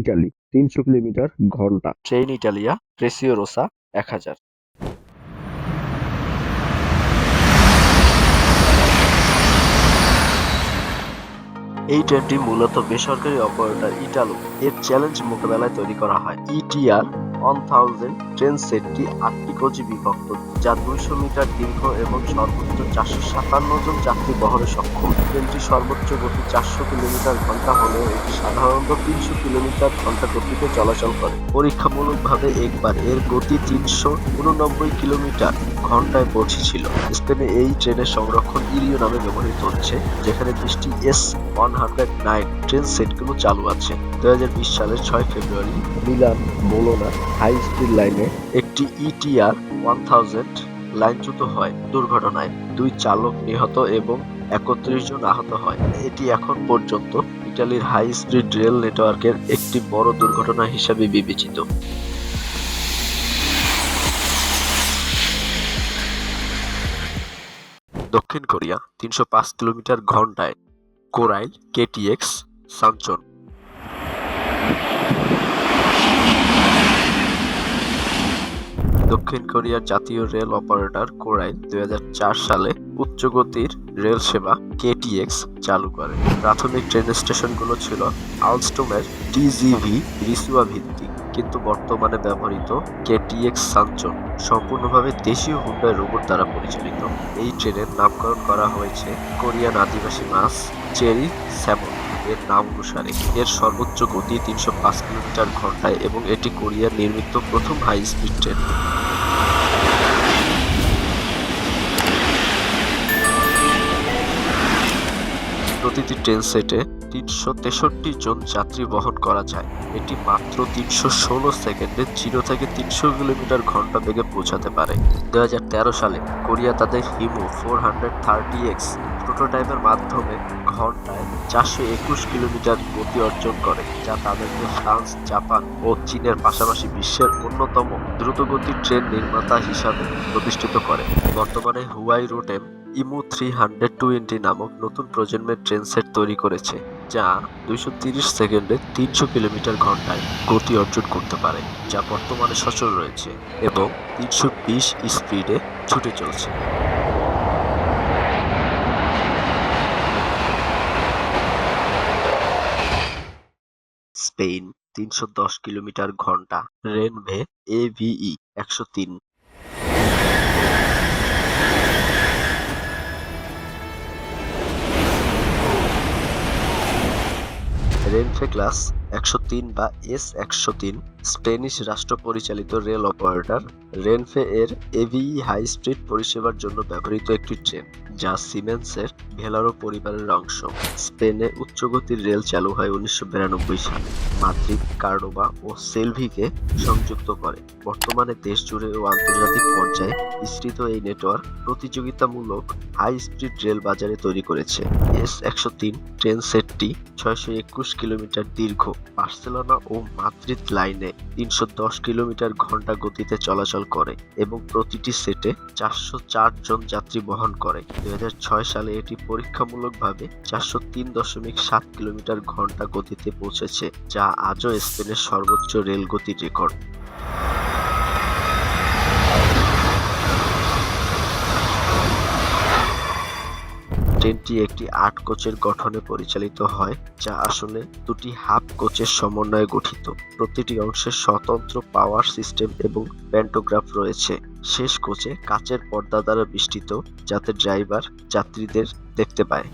Italy, তিনশো kilometre ঘণ্টা। Train Italia প্রেসিও Rosa এক হাজার। এই ট্রেনটি মূলত বেসরকারি অপারেটর ইটালো এর চ্যালেঞ্জ মোকাবেলায় তৈরি করা হয়। ইটিআর ওয়ান থাউজেন্ড ট্রেন সেটটি আটটি কোচে বিভক্ত, যা দুইশো মিটার দীর্ঘ এবং সর্বোচ্চ চারশো সাতান্ন জন যাত্রী বহরে সক্ষম। ট্রেনটি সর্বোচ্চ গতি চারশো কিলোমিটার ঘণ্টা হলেও এটি সাধারণত তিনশো কিলোমিটার ঘণ্টা গতিতে চলাচল করে। পরীক্ষামূলকভাবে একবার এর গতি তিনশো উননব্বই কিলোমিটার ঘন্টায় পৌঁছেছিল। স্পেনে এই ট্রেনের সংরক্ষণ ইরিও নামে ব্যবহৃত হচ্ছে, যেখানে বিশটি S one hundred nine train সেটগুলো চালু আছে। দু হাজার বিশ সালের ছয় February Milan Bologna high speed লাইনে একটি ইটিআর ওয়ান থাউজেন্ড লাইনচ্যুত হয়। দুর্ঘটনায় দুই চালক নিহত এবং একত্রিশ জন আহত হয়। এটি এখন পর্যন্ত ইটালির হাই স্পিড রেল নেটওয়ার্কের একটি বড় দুর্ঘটনা হিসাবে বিবেচিত। দক্ষিণ কোরিয়া, তিনশো পাঁচ কিলোমিটার ঘন্টায় কোরাইল, কেটিএক্স, সানচন দক্ষিণ কোরিয়ার জাতীয় রেল অপারেটর কোরাইল দুই সালে উচ্চ গতির রেল সেবা কেটিএক্স চালু করে। প্রাথমিক ট্রেন স্টেশনগুলো ছিল আলস্টোমের টিজিভি রিসুয়া ভিত্তিক, কিন্তু বর্তমানে ব্যবহৃত কেটিএক্স সানচন সম্পূর্ণভাবে দেশীয় হুন্ডাই রোবট দ্বারা পরিচালিত। এই ট্রেনের নামকরণ করা হয়েছে কোরিয়ান আদিবাসী মাছ চেরি স্যামন। এর নাম অনুসারে এর সর্বোচ্চ গতি তিনশো পাঁচ কিলোমিটার ঘন্টায় এবং এটি কোরিয়ার নির্মিত প্রথম হাই স্পিড ট্রেন। প্রতিটি ট্রেন সেটে তিনশো তেষট্টি জন যাত্রী বহন করা যায়। এটি মাত্র তিনশো ষোলো সেকেন্ডে জিরো থেকে তিনশো কিলোমিটার ঘণ্টা বেগে পৌঁছাতে পারে। দু হাজার তেরো সালে কোরিয়া তাদের HEMU four hundred thirty X প্রোটোটাইপের মাধ্যমে ঘন্টায় চারশো একুশ কিলোমিটার গতি অর্জন করে, যা তাদেরকে ফ্রান্স, জাপান ও চীনের পাশাপাশি বিশ্বের অন্যতম দ্রুতগতির ট্রেন নির্মাতা হিসাবে প্রতিষ্ঠিত করে। বর্তমানে হুয়াই রুটেম ইমু থ্রি হান্ড্রেড টোয়েন্টি নামক নতুন প্রজন্মের ট্রেন সেট তৈরি করেছে। যা দুইশো তিরিশ সেকেন্ডে তিনশো কিলোমিটার ঘন্টায় গতি অর্জন করতে পারে, যা বর্তমানে সচল রয়েছে এবং তিনশো বিশ স্পিডে ছুটে চলছে। স্পেন তিনশো দশ কিলোমিটার ঘণ্টা, রেনভে এভিই একশো তিন। রেনফে ক্লাস একশো তিন বা এস একশো তিন স্পেনিশ রাষ্ট্র পরিচালিত রেল অপারেটর, রেনফে এর এভিই হাই স্পিড পরিষেবার জন্য ব্যবহৃত একটি ট্রেন। যা সিমেন্সের ভেলারো পরিবারের অংশ। স্পেনে উচ্চগতির রেল চালু হয় উনিশশো বিরানব্বই সালে। মাদ্রিদ, কার্ডোবা ও সেলভিকে সংযুক্ত করে। বর্তমানে দেশ জুড়ে ও আন্তর্জাতিক পর্যায়ে বিস্তৃত এই নেটওয়ার্ক প্রতিযোগিতামূলক হাই স্পিড রেল বাজারে তৈরি করেছে। এস একশো তিন ট্রেন সেটটি ছয়শো একুশ কিলোমিটার দীর্ঘ। বার্সেলোনা ও মাদ্রিদ লাইনে তিনশো দশ কিলোমিটার ঘণ্টা গতিতে চলাচল করে এবং প্রতিটি সেটে চারশো চার জন যাত্রী বহন করে। দুই হাজার ছয় সালে এটি পরীক্ষামূলকভাবে চারশো তিন দশমিক সাত কিলোমিটার ঘণ্টা গতিতে পৌঁছেছে, যা আজও স্পেনের সর্বোচ্চ রেল গতির রেকর্ড। ট্রেনটি একটি আট কোচের গঠনে পরিচালিত হয়, যা আসলে দুটি হাফ কোচের সমন্বয়ে গঠিত। প্রতিটি অংশে স্বতন্ত্র পাওয়ার সিস্টেম এবং প্যান্টোগ্রাফ রয়েছে। শেষ কোচে কাচের পর্দা দ্বারা বেষ্টিত, যাতে ড্রাইভার, যাত্রীদের দেখতে পায়।